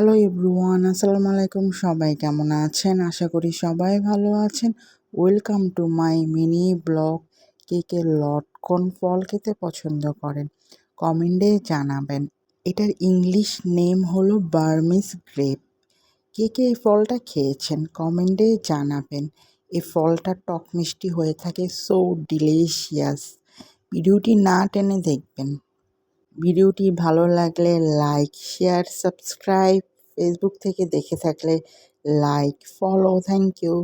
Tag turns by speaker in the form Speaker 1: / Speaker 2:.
Speaker 1: Hello everyone আসসালামু আলাইকুম সবাই কেমন আছেন? আশা করি সবাই ভালো আছেন। Welcome to my mini blog কে কে লটকন ফল খেতে পছন্দ করেন। কমেন্টে জানাবেন, এটার ইংলিশ নেম হলো বার্মিস গ্রেপ কে কে এই ফলটা খেয়েছেন? কমেন্টে জানাবেন। এই ফলটা টক মিষ্টি হয়ে থাকে সো ডিলিশিয়াস ভিডিওটি না টেনে দেখবেন। ভিডিওটি ভালো লাগলে লাইক শেয়ার সাবস্ক্রাইব ফেসবুক থেকে দেখে থাকলে লাইক ফলো থ্যাংক ইউ